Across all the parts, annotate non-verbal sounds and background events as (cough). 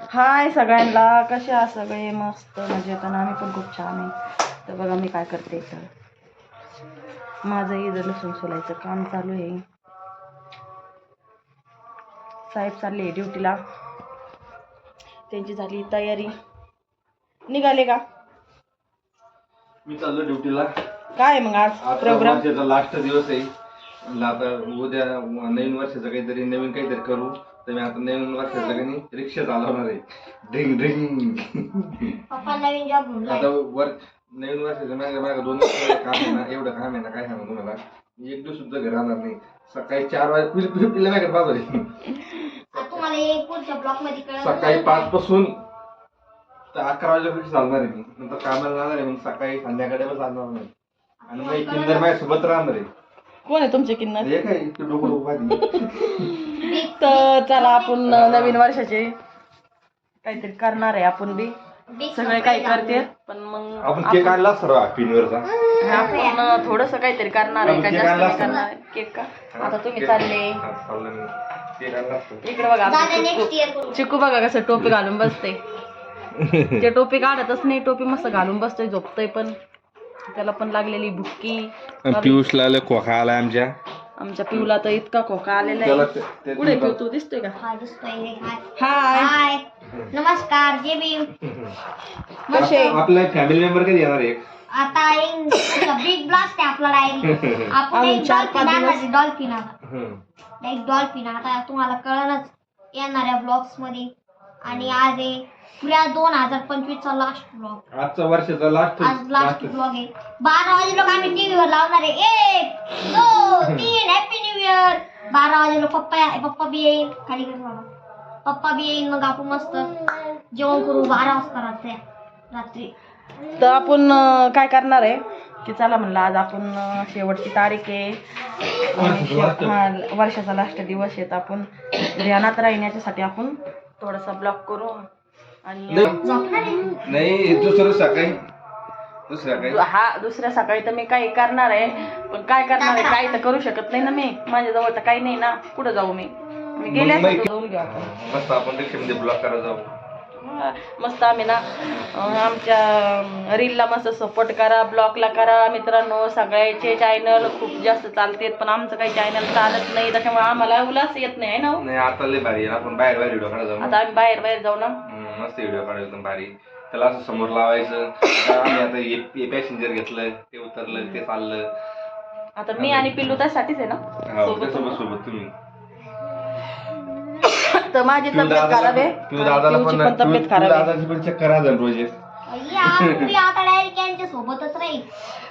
हाय सगळ्यांना कसे आहात सगळे? मस्त मजेत. आणि आम्ही पण खूप छान आहे. तर बघा मी काय करते इथं? माझं इथं लसूण सोलायचं काम चालू आहे. साहेब चालले ड्युटीला. त्यांची झाली तयारी. निघाले का? मी चाललो ड्युटीला. काय आहे मग आज प्रोग्राम लास्ट दिवस आहे. आता उद्या नवीन वर्षाचं काहीतरी नवीन काहीतरी करू. तर मी आता नवीन वर्षाचं काही रिक्षा चालवणार आहे. ड्रिंग ड्रिंग. पप्पा नवीन जॉब म्हणून आता वर नवीन वर्षाचं माझ्या माझ्या दोन वर्षाचं काम आहे ना एवढं काम आहे ना काय सांगू तुम्हाला? मी एक दिवस सुद्धा घर राहणार नाही. सकाळी चार वाजे पिल पिल पिल्ला पाच तुम्हाला हे पुढच्या ब्लॉकमध्ये कळलं सकाळी पाच पासून तर अकरा वाजेपर्यंत चालणार आहे मी. नंतर कामाला जाणार आहे मग सकाळी संध्याकाळी पण चालणार नाही. आणि मग किंदर माझ्यासोबत राहणार आहे. कोण आहे तुमचे किन्नर? हे काय इतकं डोकं डोकं पाहिजे तर चला आपण नवीन वर्षाचे काहीतरी करणार आहे आपण बी. सगळे काही करते पण मग आपण केक आणला सर्व पिनवरचा आपण थोडस काहीतरी करणार आहे का? केक जास्त आणला नाही असता. करणार आहे? केक का? आता तुम्ही चालले. चाललं मी. केक आणला असता. इकडे बघा दादा आमचं नेक्स्ट चिकू इयर करू. चिकू बघा कसं टोपी घालून बसते (laughs) ते टोपी काढतच नाही टोपी मस्त घालून बसतोय झोपतोय पण. त्याला पण लागलेली भुक्की. पियुषला आलं खोका आला आमच्या. आमच्या पिऊला तर इतका खोका आलेला आहे. कुठे पिऊ तू दिसतोय का? हाय दिसतोय हाय. हाय. हाय. नमस्कार जे बी. कसे आपला फॅमिली मेंबर कधी येणार आहे? आता एक बिग ब्लास्ट आहे आपला डायरी. (laughs) आपण अजून एक चार डॉल्फिन पाच आणणार दिवस. डॉल्फिन आता एक डॉल्फिन आता तुम्हाला कळलंच येणाऱ्या ब्लॉग्समध्ये. आणि आज आहे पुऱ्या दोन हजार पंचवीस चा लास्ट ब्लॉग आजचा वर्षाचा लास्ट आज लास्ट ब्लॉग आहे. बारा वाजे लोक आम्ही टीव्हीवर लावणार आहे. एक दोन (laughs) तीन हॅपी न्यू इयर बारा वाजे लोक पप्पा पप्पा बी येईल. खाली कर बाबा पप्पा बी येईल मग आपण मस्त जेवण करू. बारा वाजता रात्री रात्री. तर आपण अं, काय करणार आहे? की चला म्हणलं आज आपण अं, शेवटची तारीख आहे. आणि हा, वर्षाचा लास्ट दिवस आहे. तर आपण ध्यानात राहण्याच्यासाठी आपण थोडासा ब्लॉक करू. नाही. दुसरं सकाळी. दुसऱ्या काही हा दुसऱ्या सकाळी तर मी काही करणार आहे. पण काय करणार आहे काही तर करू शकत नाही ना मी. माझ्याजवळ तर काही नाही ना. कुठं जाऊ मी? मी गेले मग असते तर जाऊन घेऊ मस्त आपण रिक्षामध्ये ब्लॉक करायला जाऊ. मस्त आम्ही ना आमच्या रीलला मस्त सपोर्ट करा ब्लॉगला करा. मित्रांनो सगळ्याचे चॅनल खूप जास्त चालतेत पण आमचं काही चॅनल चालत नाही. त्याच्यामुळे आम्हाला उल्हास येत नाही है ना आता बाहेर बाहेर आम्ही बाहेर बाहेर जाऊ ना. मस्त व्हिडिओ काढायला एकदम भारी. त्याला असं समोर लावायचं. आता आम्ही आता हे पॅसेंजर घेतलं ते उतरलं ते चाललं. आता मी आणि पिल्लू त्यासाठीच आहे ना? हा सोबत सोबत तुम्ही. तर माझी पिऊ तब्येत खराब आहे. पिऊ दादाला पण तब्येत पिऊ- खराब पिऊ आहे. दादाची पण चक्कर राहते रोज एक. अय्या, पुरी आता डायरेक्ट यांच्या सोबतच राहील.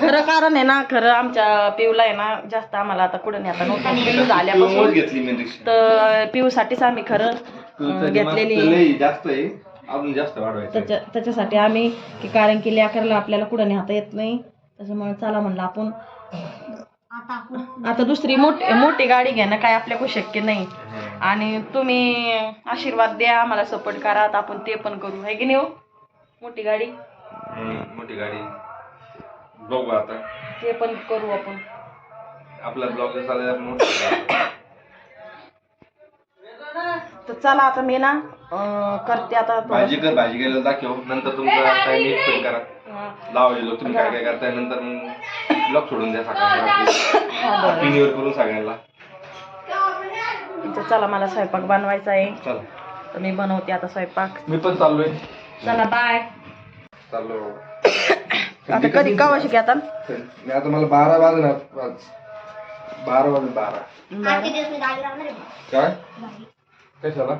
खरं कारण आहे ना खरं आमच्या पिऊला आहे ना जास्त आम्हाला आता कुठं नाही आता नव्हतं. पिऊमुळेच झाल्यापासून घेतली मी रिक्षा. तर पिऊसाठीच आम्ही खरं अं, घेतलेली जास्त आहे. अजून जास्त वाढवायचं त्याच्या त्याच्यासाठी आम्ही की कारण की लेकराला आपल्याला कुठं नेता येत नाही. त्याच्यामुळे चला म्हणलं आपण. आता दुसरी मोठी मोठी गाडी घेणं काय आपल्याकडे शक्य नाही. आणि तुम्ही आशीर्वाद द्या आम्हाला सपोर्ट करा. आता आपण ते पण करू. आहे की नाही हो? मोठी गाडी? हम्म, मोठी गाडी. बघू आता. ते पण करू आपण. आपला ब्लॉग मोठी गाडी. तर चला आता मी ना करते आता भाजी कर भाजी गेलं दाखव. नंतर तुमचा टाइम एक्सपेंड करा. लावायला तुम्ही काय काय करताय? नंतर मग ब्लॉग सोडून द्या सगळ्यांना. पिनीवर करून सगळ्यांना. चला मला स्वयंपाक बनवायचा आहे. चला. तर मी बनवते आता स्वयंपाक. मी पण चाललोय. चला बाय चाललो. आता कधी कवा शिके आता? मी आता मला बारा वाजणार आज. बारा वाजून बारा. काय. कशाला.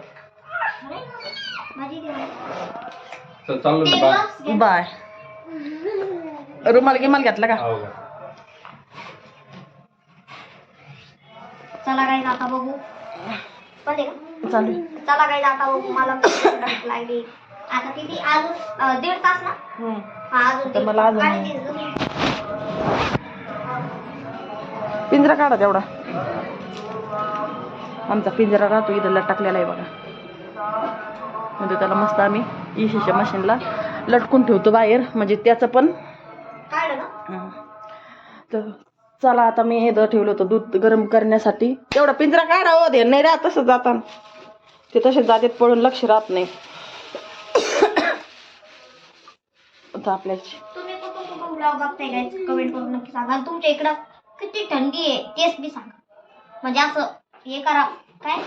चल चाललो ते मी बाय रुमाल गिमाल घेतला का? हो का? चला काही आता बघू. पण? चालू. चला काही आता बघू. मला भूक लागली. आता किती? अजून अं, दीड तास ना? हम्म. हा अजून तर दीड मला तास. अजून. पिंजरा काढा तेवढा. आमचा पिंजरा राहतो इथं लटकलेला आहे बघा. म्हणजे त्याला मस्त आम्ही इशीच्या मशीनला लटकून ठेवतो बाहेर. म्हणजे त्याचं पण. तर चला आता मी हे दर ठेवलं होतं दूध गरम करण्यासाठी. तेवढा पिंजरा काढावं दे हो, नाही राहत तसं जाताना. ते तसेच जाते पळून लक्ष राहत नाही. आता आपल्याची. कमेंट करून नक्की सांगा. तुमच्या इकडं किती थंडी आहे तेच मी सांगा. म्हणजे असं हे करा काय?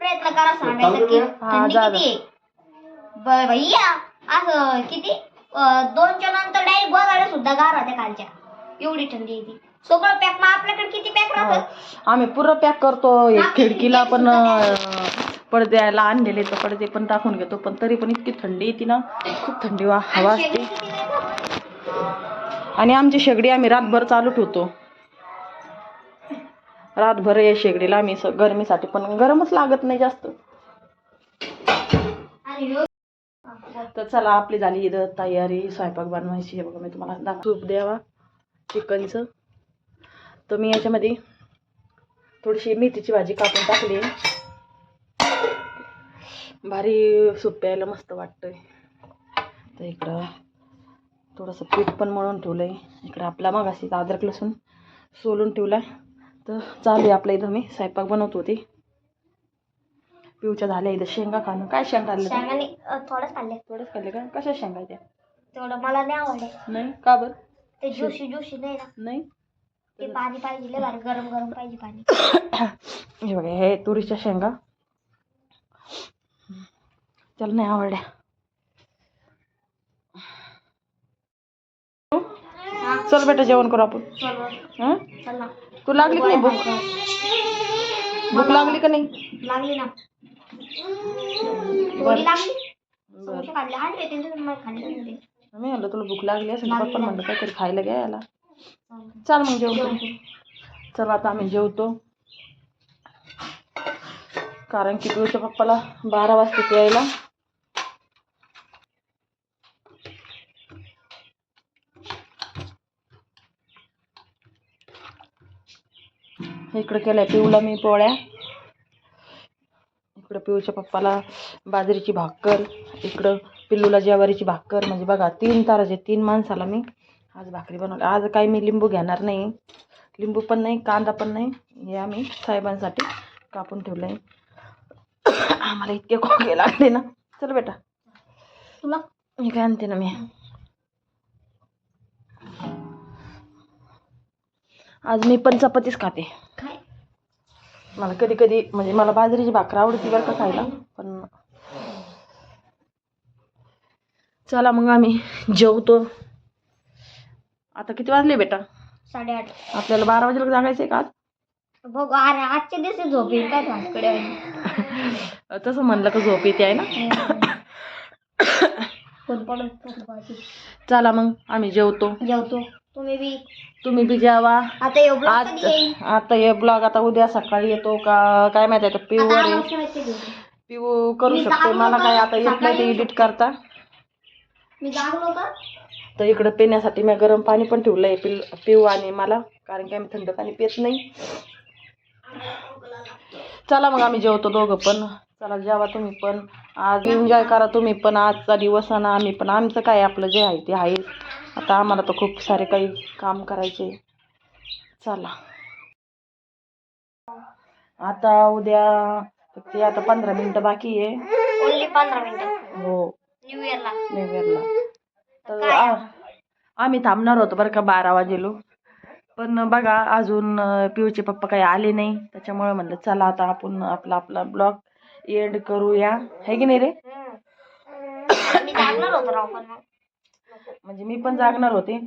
प्रयत्न करा सांगायचं की थंडी किती आहे? भैया असं किती? दोनच्या नंतर डायरेक्ट गोदाड्या सुद्धा गार होत्या खालच्या. एवढी थंडी आहे ती. सगळं पॅक मग आपल्याकडे किती पॅक राहतं आम्ही पुरं पॅक करतो. एक खिडकीला पण पडद्याला आणलेले तर पडदे पण टाकून घेतो. पण तरी पण इतकी थंडी येते ना. खूप थंडी वा हवा असते? आणि आमची शेगडी आम्ही रातभर चालू ठेवतो. रातभर या शेगडीला आम्ही गरमीसाठी पण गरमच लागत नाही जास्त. तर चला आपली झाली इथं तयारी. स्वयंपाक बनवायची हे बघा मी तुम्हाला दाख सूप द्यावा चिकनचं. तर मी याच्यामध्ये थोडीशी मेथीची भाजी कापून टाकली. भारी सूप प्यायला मस्त वाटतंय. तर इकडं थोडंसं पीठ पण मळून ठेवलं आहे इकडं आपला मगाशी अद्रक लसूण सोलून ठेवला तर चालू आहे आपल्या इथं मी. स्वयंपाक बनवत होते. पिऊच्या झाल्या इथं शेंगा खाणं. काय शेंगा आणलं शेंगाने अं, थोडंच खाल्ले. थोडंच खाल्ले का? कशा शेंगा त्या तेवढं मला नाही आवडत नाही? का बरं? ते ज्युशी ज्युशी नाही ना? नाही? ते पाणी पाहिजे लय भारी गरम गरम पाहिजे पाणी. (coughs) हे बघा हे तुरीच्या शेंगा. त्याला नाही आवडल्या. चल बेटा जेवण करू आपण. चल. बरं. हं? चल ना. तू लागली का नाही भूक? भूक लागली का नाही? लागली ना. लागली? समोसे मला खाल्ले. मी म्हणलं तुला भूक लागली असेल लागली पप्पा. म्हणलं काहीतरी खायला घ्यायला चालेल. चल मग जेवतो. चल आता आम्ही जेवतो. कारण की पिऊच्या पप्पाला बारा वाजता यायला. इकडं केलंय पिऊला मी पोळ्या. पिऊच्या पप्पाला बाजरीची भाकर इकडं पिल्लूला ज्वारीची भाकर. म्हणजे बघा तीन ताराचे तीन माणसाला मी आज भाकरी बनवली. आज काही मी लिंबू घेणार नाही. लिंबू पण नाही कांदा पण नाही. हे आम्ही साहेबांसाठी कापून ठेवलं आहे आम्हाला इतके खोके लागले ना. चल बेटा. तुला? मी काय आणते ना मी? आज मी पण चपातीच खाते. काय? मला कधी कधी म्हणजे मला बाजरीची भाकर आवडती बरं का खायला पण चला मग आम्ही जेवतो. आता किती वाजले बेटा? साडेआठ. आपल्याला बारा वाजेला जागायचं आहे का आज? बघ अरे आजच्या दिवशी झोप येईल काय (laughs) तसं म्हणलं का झोप येते आहे ना? (coughs) चला मग आम्ही जेवतो. जेवतो. तुम्ही बी. तुम्ही बी जेवा. आता एवढं आज कधी येईल? आता हे ब्लॉग आता उद्या सकाळी येतो का काय माहिती आता पिऊ आता आहे. पिऊ करू मी शकते. जागलो मला काय? आता येत नाही ते सकाळी एडिट करता. मी जागलो का तर इकडं पिण्यासाठी मी गरम पाणी पण ठेवलं आहे पिल पिऊ आणि मला कारण की आम्ही थंड पाणी पित नाही. चला मग आम्ही जेवतो दोघं पण. चला जेवा तुम्ही पण. आज एन्जॉय करा तुम्ही पण. आजचा दिवस आणि आम्ही पण. आमचं काय आपलं जे आहे ते आहे. आता आम्हाला तर खूप सारे काही काम करायचे. चला. आता उद्या फक्त आता पंधरा मिनटं बाकी आहे. ओनली पंधरा मिनिटं. हो. न्यू इयरला न्यू इयरला तर आ- आम्ही थांबणार होतो बरं का बारा वाजेलो. पण बघा अजून अं, पिऊचे पप्पा काही आले नाही. त्याच्यामुळे म्हणलं चला आता आपण आपला आपला ब्लॉग एंड करूया. है की नाही रे? मी जागणार होतो राव पण मग. म्हणजे मी पण जागणार होते.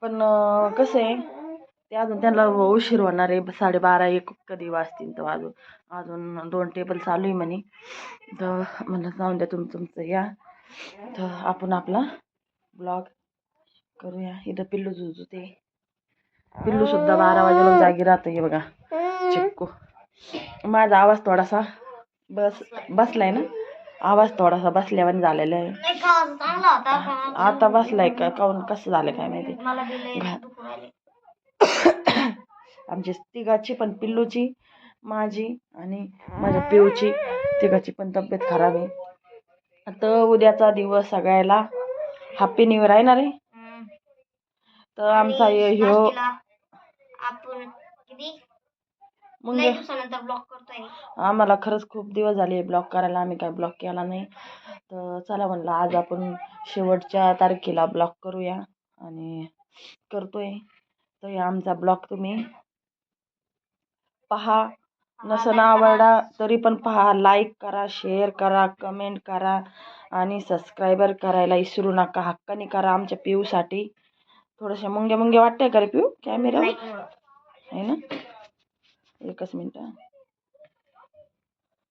पण कसं आहे ते अजून त्यांना उशीर होणार आहे. साडेबारा एक कधी वाजतील तर अजून. अजून दोन टेबल चालू आहे म्हणे. तर म्हणलं जाऊन द्या तुम्ही तुमचं या. तर आपण आपला ब्लॉग करूया. इथं पिल्लू झुजते. पिल्लू सुद्धा बारा वाजेला जागी राहतं हे बघा. चिक्कू. माझा आवाज थोडासा बस बसलाय ना? आवाज थोडासा बसल्यावानी झालेला आहे. आता बसलाय का? काऊन कसं झालं काय माहिती? (coughs) आमची तिघाची पण पिल्लूची माझी आणि माझ्या पिऊची तिघाची पण तब्येत खराब आहे. आता उद्याचा दिवस सगळ्याला हॅपी न्यू इयर आहे ना रे. तर आमचा हे- ह्यो आपण मग दिवसानंतर ब्लॉक करतोय आम्हाला खरंच खूप दिवस झाले ब्लॉक करायला. आम्ही काय ब्लॉक केला नाही. तर चला म्हणलं आज आपण शेवटच्या तारखेला ब्लॉग करूया आणि करतोय. तर हे आमचा ब्लॉग तुम्ही पहा. नसन आवडला तरी पण पहा. लाईक करा शेअर करा कमेंट करा आणि सबस्क्रायबर करायला विसरू नका. हक्काने करा आमच्या पिऊसाठी. थोडेसे मुंगे मुंगे वाटतंय का रे पिऊ? कॅमेरा. आहे ना? एकच मिनटं.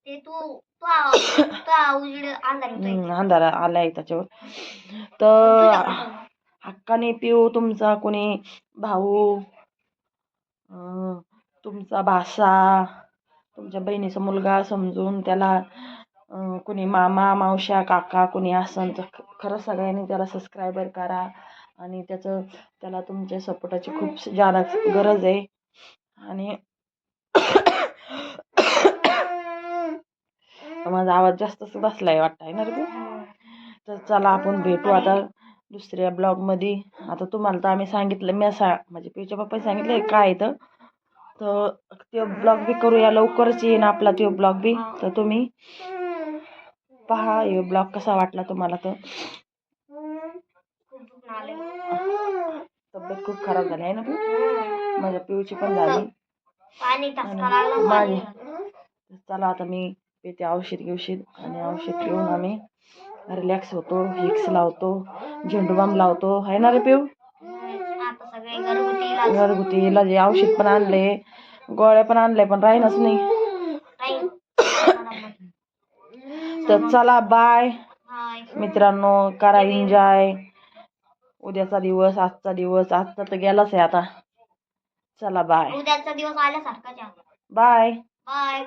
ते तू अंधार आलाय त्याच्यावर. तर हक्काने पिऊ तुमचा कोणी भाऊ तुमचा भासा तुमच्या बहिणीचा मुलगा समजून त्याला कोणी मामा मावश्या काका कोणी ख- खरं सगळ्यांनी त्याला सबस्क्रायबर करा. आणि त्याचं त्याला तुमच्या सपोर्टाची खूप जादा गरज आहे. आणि (coughs) माझा आवाज जास्तच बसलाय वाटतं आहे ना रे तू तर चला आपण भेटू आता दुसऱ्या ब्लॉगमध्ये आता तुम्हाला तर आम्ही सांगितलं मी सा माझे पिऊच्या पप्पाने सांगितलं काय तर? तर ते ब्लॉग बी करूया लवकरच येईन आपला तो ब्लॉग बी. तर तुम्ही पहा हे ब्लॉग कसा वाटला तुम्हाला तर. तब्येत खूप खराब झाली आहे ना तू माझ्या पिऊची पण झाली. पाणी टसका लागला माझी पाणी. चला आता मी पिते औषध घेऊशीत आणि औषध पिऊन आम्ही रिलॅक्स होतो हिक्स लावतो झेंडूबाम लावतो. आहे ना रे पिऊ? आता सगळे घरगुती इलाज घरगुती इलाज आहे. औषध पण आणले गोळ्या पण आणल्या पण राहीनच नाही. राहील तर चला बाय हाय. मित्रांनो करा एन्जॉय उद्याचा दिवस आजचा दिवस आजचा तर गेलाच आहे आता. चला बाय उद्याचा दिवस आल्यासारखाच आहे बाय बाय